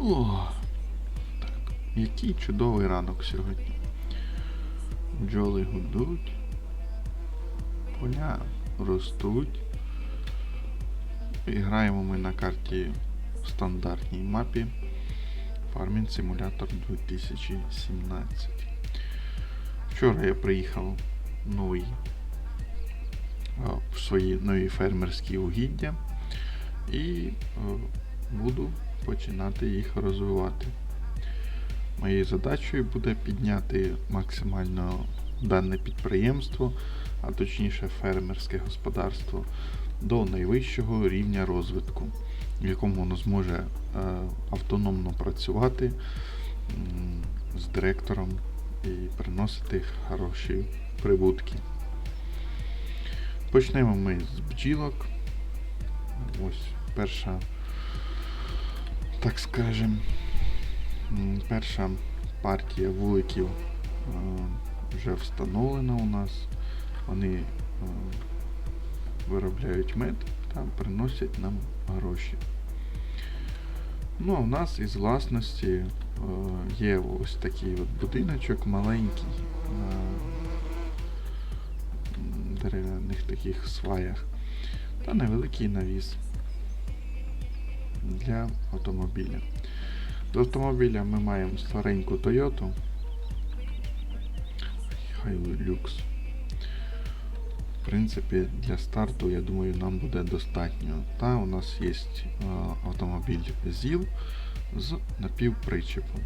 О, так. Який чудовий ранок сьогодні. Бджоли гудуть, поля ростуть. Граємо ми на карті в стандартній мапі Farming Simulator 2017. Вчора я приїхав новий в свої нові фермерські угіддя і буду починати їх розвивати. Моєю задачею буде підняти максимально дане підприємство, а точніше фермерське господарство, до найвищого рівня розвитку, в якому воно зможе е, автономно працювати з директором і приносити хороші прибутки. Почнемо ми з бджілок. Ось перша, так скажем, перша партія вуликів е, вже встановлена у нас. Вони е, виробляють мед та приносять нам гроші. Ну, а в нас із власності е, є ось такий от будиночок маленький на дерев'яних таких сваях та невеликий навіс для автомобіля. До автомобіля ми маємо стареньку Toyota Hilux. В принципі, для старту, я думаю, нам буде достатньо. Та у нас є е, автомобіль ЗІЛ з напівпричепом.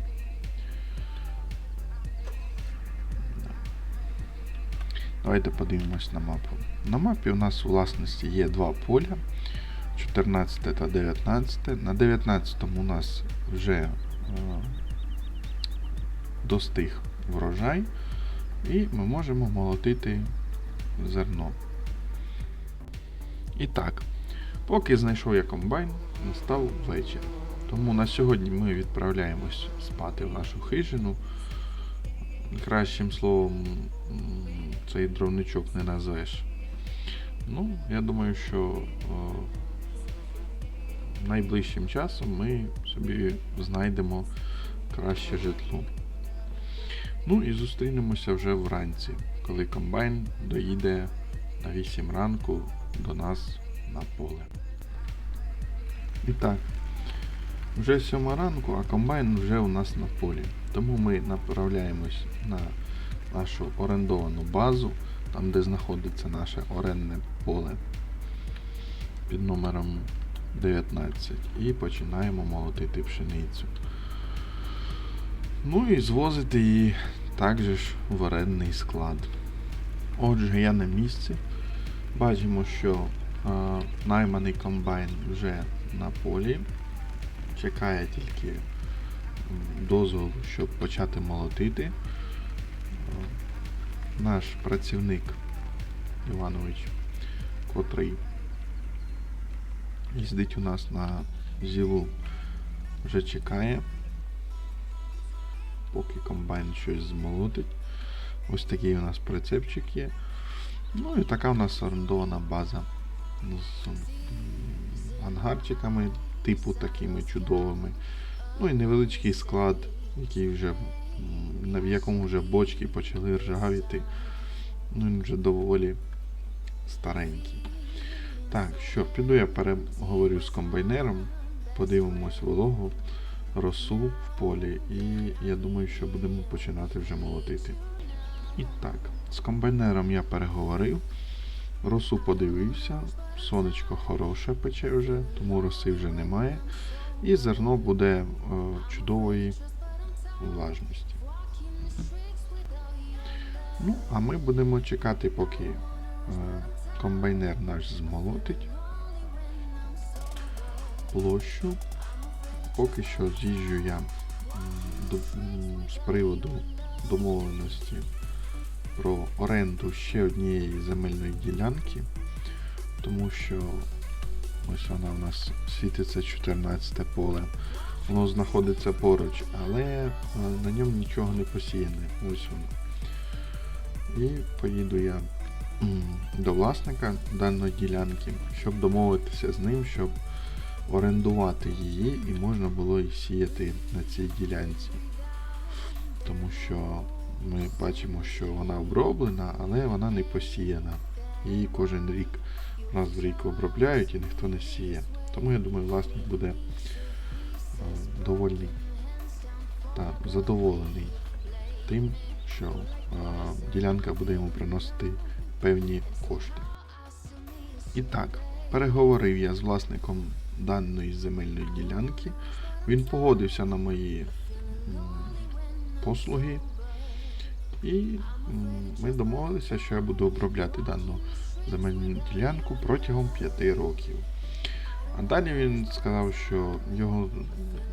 Давайте подивимось на мапу. На мапі у нас у власності є два поля 14 та 19. На 19 у нас вже е, достиг врожай, і ми можемо молотити зерно. І так, поки знайшов я комбайн, настав вечір. Тому на сьогодні ми відправляємось спати в нашу хижину. Кращим словом, цей дровничок не назвеш. Ну, я думаю, що о, найближчим часом ми собі знайдемо краще житло. Ну і зустрінемося вже вранці, коли комбайн доїде на 8 ранку до нас на поле. І так, вже 7 ранку, а комбайн вже у нас на полі. Тому ми направляємось на нашу орендовану базу, там де знаходиться наше орендне поле під номером 19 і починаємо молотити пшеницю. Ну і звозити її також в орендний склад. Отже, я на місці. Бачимо, що е, найманий комбайн вже на полі. Чекає тільки дозволу, щоб почати молотити. Е, Наш працівник Іванович, котрий їздить у нас на зілу, вже чекає, поки комбайн щось змолотить. Ось такий у нас прицепчик є. Ну і така у нас орендована база з ангарчиками, типу такими чудовими. Ну і невеличкий склад, який вже, в якому вже бочки почали ржавіти. Ну він вже доволі старенький. Так, що, піду я переговорю з комбайнером, подивимось вологу, росу в полі, і я думаю, що будемо починати вже молотити. І так, з комбайнером я переговорив, росу подивився, сонечко хороше пече вже, тому роси вже немає. І зерно буде е, чудової влажності. Ну, а ми будемо чекати, поки е, комбайнер наш змолотить площу. Поки що з'їжджу я з приводу домовленості про оренду ще однієї земельної ділянки, тому що ось вона в нас світиться 14 поле. Воно знаходиться поруч, але е, на ньому нічого не посіяне. Ось воно. І поїду я до власника даної ділянки, щоб домовитися з ним, щоб орендувати її і можна було і сіяти на цій ділянці. Тому що ми бачимо, що вона оброблена, але вона не посіяна. Її кожен рік раз в рік обробляють і ніхто не сіє. Тому я думаю, власник буде е, довольний та задоволений тим, що е, ділянка буде йому приносити певні кошти. І так, переговорив я з власником даної земельної ділянки. Він погодився на мої послуги. І ми домовилися, що я буду обробляти дану земельну ділянку протягом 5 років. А далі він сказав, що його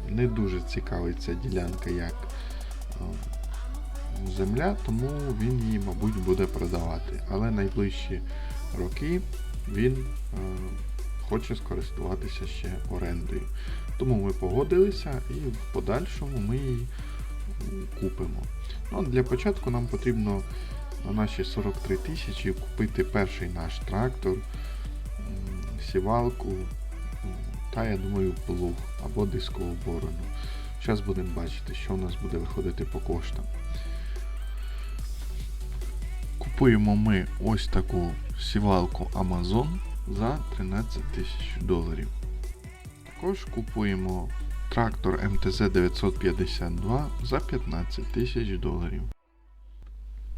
не дуже цікавить ця ділянка як земля, тому він її, мабуть, буде продавати. Але найближчі роки він е, хоче скористуватися ще орендою. Тому ми погодилися і в подальшому ми її купимо. Ну, для початку нам потрібно на наші 43 тисячі купити перший наш трактор, сівалку та, я думаю, плуг або дискову борону. Зараз будемо бачити, що у нас буде виходити по коштам. Купуємо ми ось таку сівалку Amazon за 13 тисяч доларів. Також купуємо трактор МТЗ 952 за 15 тисяч доларів.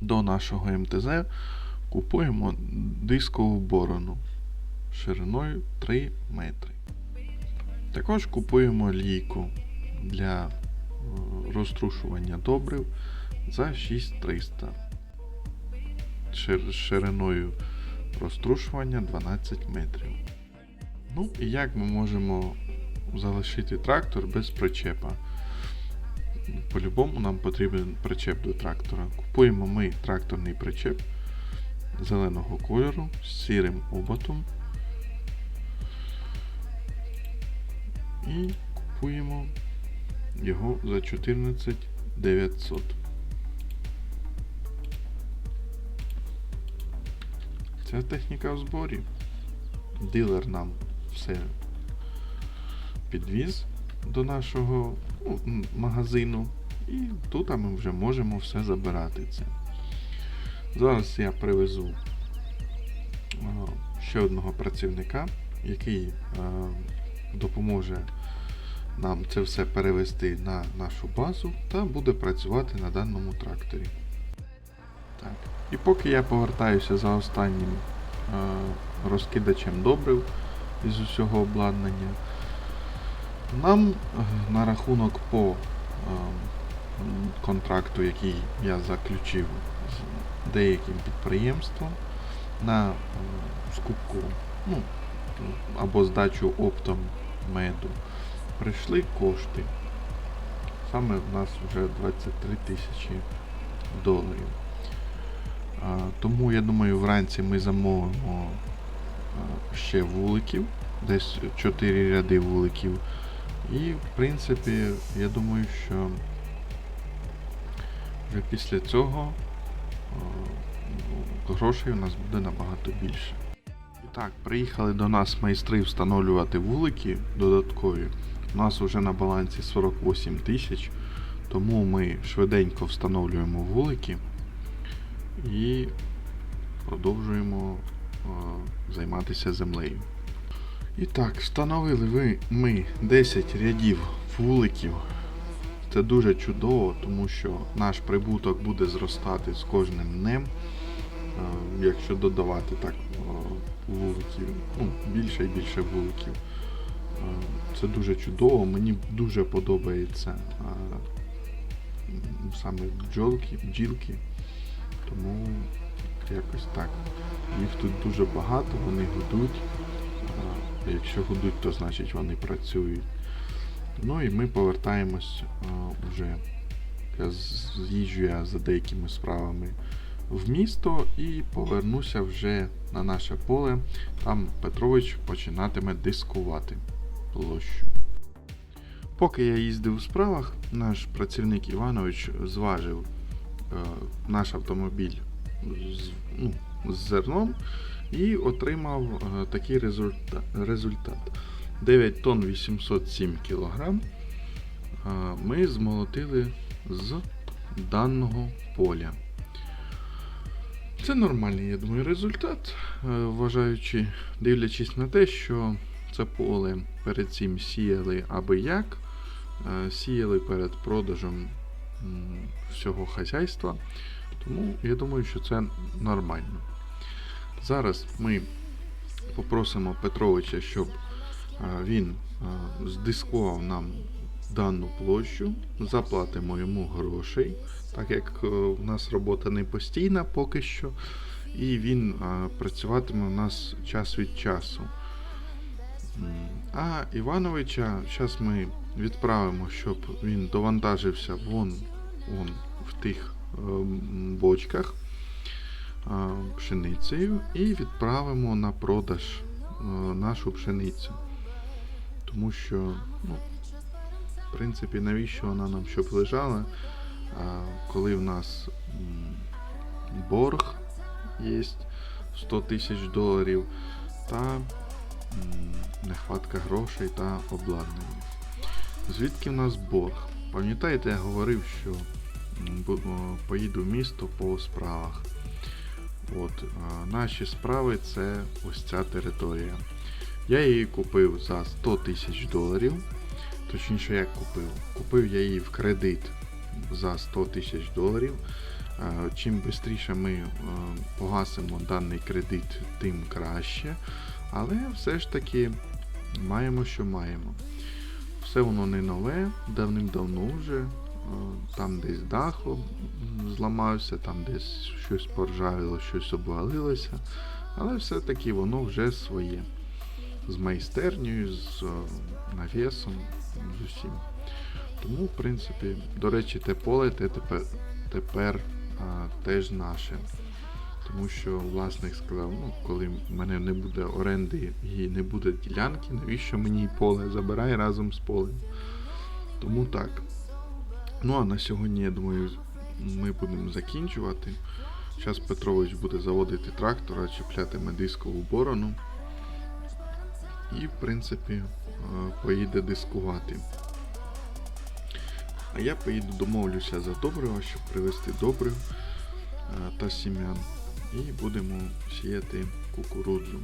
До нашого МТЗ купуємо дискову борону шириною 3 метри. Також купуємо лійку для е, розтрушування добрив за 6300 шир- шириною розтрушування 12 метрів. Ну і як ми можемо залишити трактор без причепа? По-любому нам потрібен причеп до трактора. Купуємо ми тракторний причеп зеленого кольору з сірим оботом. І купуємо його за 14 900. Ця техніка в зборі. Дилер нам все підвіз до нашого ну, магазину. І тут ми вже можемо все забирати це. Зараз я привезу ще одного працівника, який допоможе нам це все перевести на нашу базу та буде працювати на даному тракторі. Так. І поки я повертаюся за останнім е, розкидачем добрив із усього обладнання, нам е, на рахунок по е, контракту, який я заключив з деяким підприємством на е, скупку ну, або здачу оптом меду, прийшли кошти. Саме в нас вже 23 тисячі доларів. Тому я думаю, вранці ми замовимо ще вуликів, десь 4 ряди вуликів. І в принципі, я думаю, що вже після цього грошей у нас буде набагато більше. І так, приїхали до нас майстри встановлювати вулики додаткові. У нас вже на балансі 48 тисяч, тому ми швиденько встановлюємо вулики і продовжуємо е, займатися землею. І так, встановили ви, ми 10 рядів вуликів. Це дуже чудово, тому що наш прибуток буде зростати з кожним днем. Е, Якщо додавати так е, вуликів, ну, більше і більше вуликів. Це дуже чудово, мені дуже подобається саме бджолки, бджілки. Тому якось так. Їх тут дуже багато, вони гудуть. Якщо гудуть, то значить вони працюють. Ну і ми повертаємось вже. З'їжджу я за деякими справами в місто і повернуся вже на наше поле. Там Петрович починатиме дискувати площу. Поки я їздив у справах, наш працівник Іванович зважив наш автомобіль з, ну, з зерном і отримав е, такий результа- результат. 9 тонн 807 кілограм а, ми змолотили з даного поля. Це нормальний, я думаю, результат, е, вважаючи, дивлячись на те, що це поле перед цим сіяли аби як, е, сіяли перед продажем всього хазяйства. Тому я думаю, що це нормально. Зараз ми попросимо Петровича, щоб е, він е, здискував нам дану площу, заплатимо йому грошей, так як е, в нас робота не постійна поки що, і він працюватиме у нас час від часу. А Івановича зараз ми відправимо, щоб він довантажився вон, вон в тих е, бочках е, пшеницею і відправимо на продаж е, нашу пшеницю. Тому що, ну, в принципі, навіщо вона нам щоб лежала, коли в нас борг є 100 тисяч доларів та нехватка грошей та обладнання. Звідки в нас борг? Пам'ятаєте, я говорив, що поїду в місто по справах. От, наші справи це ось ця територія. Я її купив за 100 тисяч доларів. Точніше, як купив? Купив я її в кредит за 100 тисяч доларів. Е, Чим швидше ми е, погасимо даний кредит, тим краще. Але все ж таки маємо, що маємо. Все воно не нове, давним-давно вже. Е, Там десь дах зламався, там десь щось поржавіло, щось обвалилося. Але все-таки воно вже своє. З майстернею, з е, навісом, з усім. Тому, в принципі, до речі, те поле те тепер, тепер а, теж наше. Тому що власник сказав, ну, коли в мене не буде оренди і не буде ділянки, навіщо мені поле? Забирай разом з полем. Тому так. Ну а на сьогодні, я думаю, ми будемо закінчувати. Зараз Петрович буде заводити трактора, чіпляти дискову борону. І, в принципі, е, поїде дискувати. А я поїду домовлюся за добрива, щоб привезти добрив е, та сім'ян. І будемо сіяти кукурудзу.